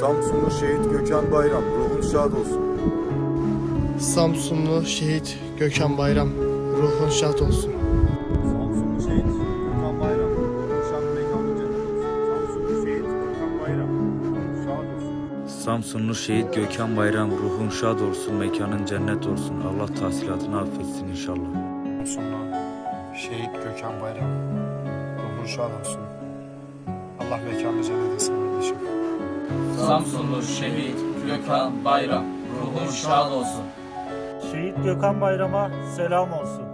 Samsunlu şehit Gökhan Bayram, ruhun şad olsun. Samsunlu şehit Gökhan Bayram ruhun şad olsun. Samsunlu şehit Gökhan Bayram, ruhun şad mekanı cennet olsun. Samsunlu şehit Gökhan Bayram, ruhun şad olsun. Samsunlu şehit Gökhan Bayram ruhun şad olsun, mekanın cennet olsun. Allah tahsilatını affetsin inşallah. Samsunlu şehit Gökhan Bayram ruhun şad olsun. Allah mekanı cennet etsin kardeşim. Samsunlu şehit Gökhan Bayram ruhun şad olsun. Şehit Gökhan Bayram'a selam olsun.